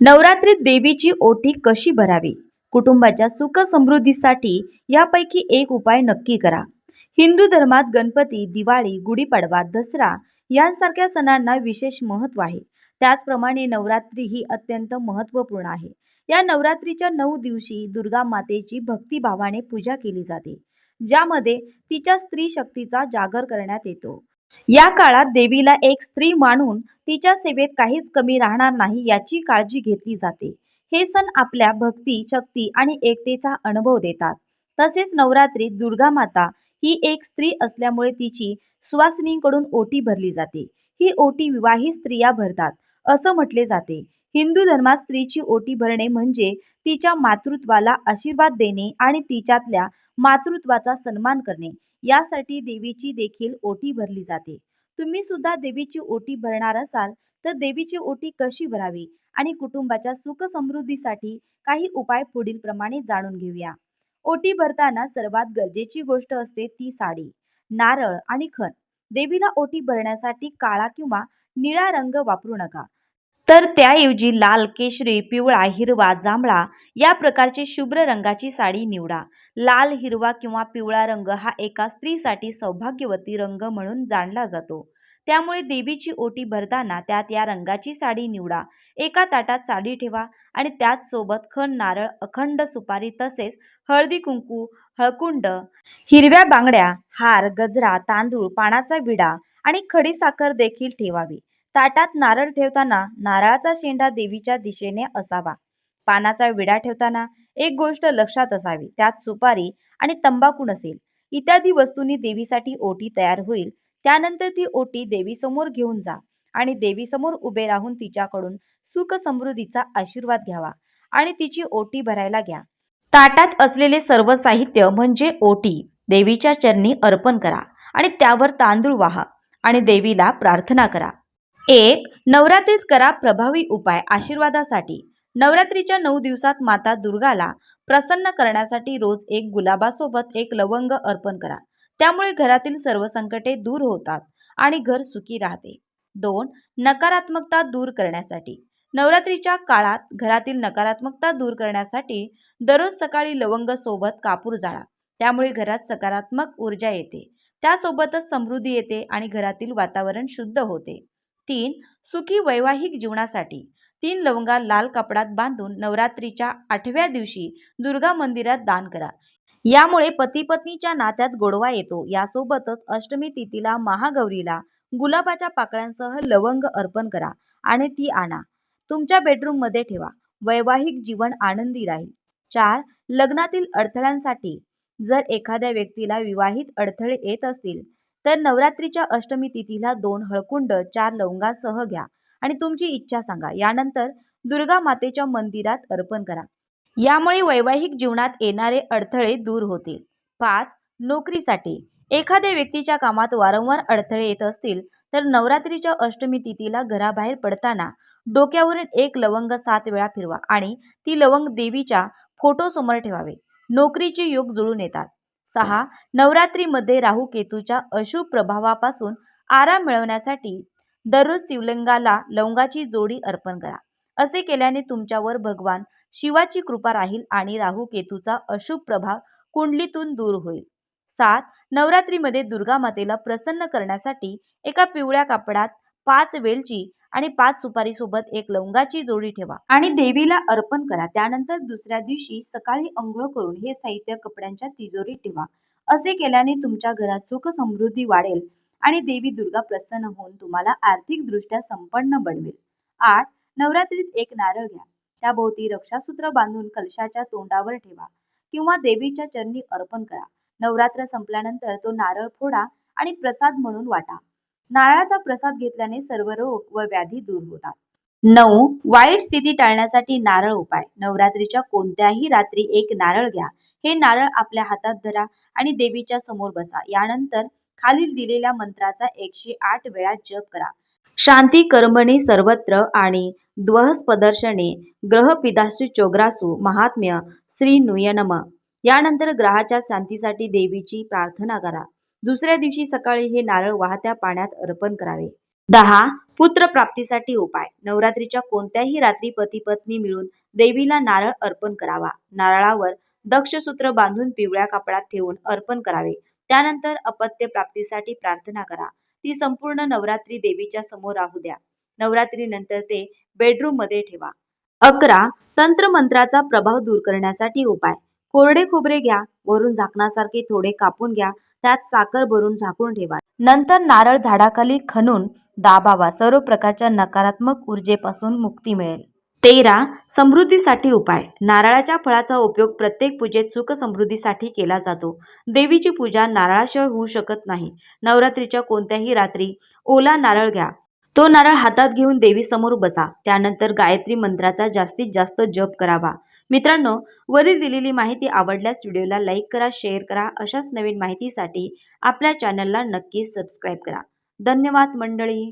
नवरात्रीत देवीची ओटी कशी भरावी? कुटुंबाच्या सुख समृद्धीसाठी यापैकी एक उपाय नक्की करा. हिंदू धर्मात गणपती दिवाळी गुढीपाडवा दसरा यांसारख्या सणांना विशेष महत्त्व आहे. त्याचप्रमाणे नवरात्री ही अत्यंत महत्त्वपूर्ण आहे. या नवरात्रीच्या नऊ दिवशी दुर्गा मातेची भक्तिभावाने पूजा केली जाते ज्यामध्ये तिच्या स्त्री शक्तीचा जागर करण्यात येतो. या काळात देवीला एक स्त्री मानून तिच्या सेवेत काहीच कमी राहणार नाही याची काळजी घेतली जाते. हे सण आपल्या भक्ती शक्ती आणि एकतेचा अनुभव देतात. तसेच नवरात्रीत दुर्गा माता ही एक स्त्री असल्यामुळे तिची सुवासिनींकडून ओटी भरली जाते. ही ओटी विवाहित स्त्रिया भरतात असं म्हटले जाते. हिंदू धर्मात स्त्रीची ओटी भरणे म्हणजे तिच्या मातृत्वाला आशीर्वाद देणे आणि तिच्यातल्या मातृत्वाचा सन्मान करणे. यासाठी देवीची देखील ओटी भरली जाते. तुम्ही सुद्धा देवीची ओटी भरणार असाल तर देवीची ओटी कशी भरावी आणि कुटुंबाच्या सुख समृद्धीसाठी काही उपाय पुढील प्रमाणे जाणून घेऊया. ओटी भरताना सर्वात गरजेची गोष्ट असते ती साडी नारळ आणि खण देवीला ओटी भरण्यासाठी काळा किंवा निळा रंग वापरू नका. तर त्याऐवजी लाल केशरी पिवळा हिरवा जांभळा या प्रकारची शुभ्र रंगाची साडी निवडा. लाल हिरवा किंवा पिवळा रंग हा एका स्त्रीसाठी सौभाग्यवती रंग म्हणून जाणला जातो. त्यामुळे देवीची ओटी भरताना त्यात या रंगाची साडी निवडा. एका ताटात साडी ठेवा आणि त्याच सोबत खण नारळ अखंड सुपारी तसेच हळदी कुंकू हळकुंड हिरव्या बांगड्या हार गजरा तांदूळ पानाचा विडा आणि खडीसाखर देखील ठेवावी. ताटात नारळ ठेवताना नारळाचा शेंडा देवीच्या दिशेने असावा. पानाचा विडा ठेवताना एक गोष्ट लक्षात असावी त्यात सुपारी आणि तंबाखू नसेल. इत्यादी वस्तूंनी देवीसाठी ओटी तयार होईल. त्यानंतर ती ओटी देवीसमोर घेऊन जा आणि देवीसमोर उभे राहून तिच्याकडून सुख समृद्धीचा आशीर्वाद घ्यावा आणि तिची ओटी भरायला घ्या. ताटात असलेले सर्व साहित्य म्हणजे ओटी. देवीच्या चरणी अर्पण करा आणि त्यावर तांदूळ वाहा आणि देवीला प्रार्थना करा. एक नवरात्रीत करा प्रभावी उपाय आशीर्वादासाठी. नवरात्रीच्या नऊ दिवसात माता दुर्गाला प्रसन्न करण्यासाठी रोज एक गुलाबासोबत एक लवंग अर्पण करा. त्यामुळे घरातील सर्व संकटे दूर होतात आणि घर सुखी राहते. दोन नकारात्मकता दूर करण्यासाठी. नवरात्रीच्या काळात घरातील नकारात्मकता दूर करण्यासाठी दररोज सकाळी लवंग सोबत कापूर जाळा. त्यामुळे घरात सकारात्मक ऊर्जा येते. त्यासोबतच समृद्धी येते आणि घरातील वातावरण शुद्ध होते. तीन सुखी वैवाहिक जीवनासाठी. तीन लवंगा लाल कपडात बांधून नवरात्रीच्या आठव्या दिवशी दुर्गा मंदिरात दान करा. यामुळे पती पत्नीच्या नात्यात गोडवा येतो. यासोबतच अष्टमी तिथीला महागौरीला गुलाबाच्या पाकळ्यांसह लवंग अर्पण करा आणि ती आणा. तुमच्या बेडरूममध्ये ठेवा. वैवाहिक जीवन आनंदी राहील. चार लग्नातील अडथळ्यांसाठी जर एखाद्या व्यक्तीला विवाहित अडथळे येत असतील तर नवरात्रीच्या अष्टमी तिथीला दोन हळकुंड चार लवंगासह घ्या आणि तुमची इच्छा सांगा. यानंतर दुर्गा मातेच्या मंदिरात अर्पण करा. यामुळे वैवाहिक जीवनात येणारे अडथळे दूर होतील. पाच नोकरीसाठी. एखाद्या व्यक्तीच्या कामात वारंवार अडथळे येत असतील तर नवरात्रीच्या अष्टमी तिथीला घराबाहेर पडताना डोक्यावरून एक लवंग सात वेळा फिरवा आणि ती लवंग देवीच्या फोटोसमोर ठेवावे. नोकरीचे योग जुळून येतात. सहा नवरात्रीमध्ये राहू केतूच्या अशुभ प्रभावापासून आराम मिळवण्यासाठी दररोज शिवलिंगाला लवंगाची जोडी अर्पण करा. असे केल्याने तुमच्यावर भगवान शिवाची कृपा राहील आणि राहू केतूचा अशुभ प्रभाव कुंडलीतून दूर होईल. सात नवरात्रीमध्ये दुर्गा मातेला प्रसन्न करण्यासाठी एका पिवळ्या कापडात पाच वेलची आणि पाच सुपारीसोबत एक लवंगाची जोडी ठेवा आणि देवीला अर्पण करा. त्यानंतर दुसऱ्या दिवशी सकाळी अंघोळ करून हे साहित्य कपड्यांच्या तिजोरीत ठेवा. असे केल्याने तुमच्या घरात सुख समृद्धी वाढेल आणि देवी दुर्गा प्रसन्न होऊन तुम्हाला आर्थिकदृष्ट्या संपन्न बनवेल. आठ नवरात्रीत एक नारळ घ्या. त्याभोवती रक्षासूत्र बांधून कलशाच्या तोंडावर ठेवा किंवा देवीच्या चरणी अर्पण करा. नवरात्र संपल्यानंतर तो नारळ फोडा आणि प्रसाद म्हणून वाटा. नारळाचा प्रसाद घेतल्याने सर्व रोग व व्याधी दूर होतात. नऊ वाईट स्थिती टाळण्यासाठी नारळ उपाय. नवरात्रीच्या कोणत्याही रात्री एक नारळ घ्या. हे नारळ आपल्या हातात धरा आणि देवीच्या समोर बसा. यानंतर खालील दिलेल्या मंत्राचा एकशे आठ वेळा जप करा. शांती कर्मणी सर्वत्र आणि द्वहस्पदर्शने ग्रहपिदासु चोग्रासु महात्म्य श्री नुयनम यानंतर ग्रहाच्या शांतीसाठी देवीची प्रार्थना करा. दुसऱ्या दिवशी सकाळी हे नारळ वाहत्या पाण्यात अर्पण करावे. दहा पुत्र प्राप्तीसाठी उपाय. नवरात्रीच्या कोणत्याही रात्री पती पत्नी मिळून देवीला नारळ अर्पण करावा. नारळावर दक्षसूत्र बांधून पिवळ्या कापडात ठेवून अर्पण करावे. त्यानंतर अपत्य प्राप्तीसाठी प्रार्थना करा. ती संपूर्ण नवरात्री देवीच्या समोर राहू द्या. नवरात्रीनंतर ते बेडरूममध्ये ठेवा. अकरा तंत्रमंत्राचा प्रभाव दूर करण्यासाठी उपाय. कोरडे खोबरे घ्या. वरून झाकणासारखे थोडे कापून घ्या. त्यात साखर भरून झाकून ठेवा. नंतर नारळ झाडाखाली खणून दाबावा. सर्व प्रकारच्या नकारात्मक ऊर्जेपासून मुक्ती मिळेल. तेरा. समृद्धीसाठी उपाय. नारळाच्या फळाचा उपयोग प्रत्येक पूजेत सुख समृद्धीसाठी केला जातो. देवीची पूजा नारळाशिवाय होऊ शकत नाही. नवरात्रीच्या कोणत्याही रात्री ओला नारळ घ्या. तो नारळ हातात घेऊन देवीसमोर बसा. त्यानंतर गायत्री मंत्राचा जास्तीत जास्त जप करावा. मित्रांनो वरील दिलेली माहिती आवडल्यास व्हिडिओला लाईक करा शेअर करा. अशाच नवीन माहितीसाठी आपल्या चॅनलला नक्की सबस्क्राईब करा. धन्यवाद मंडळी!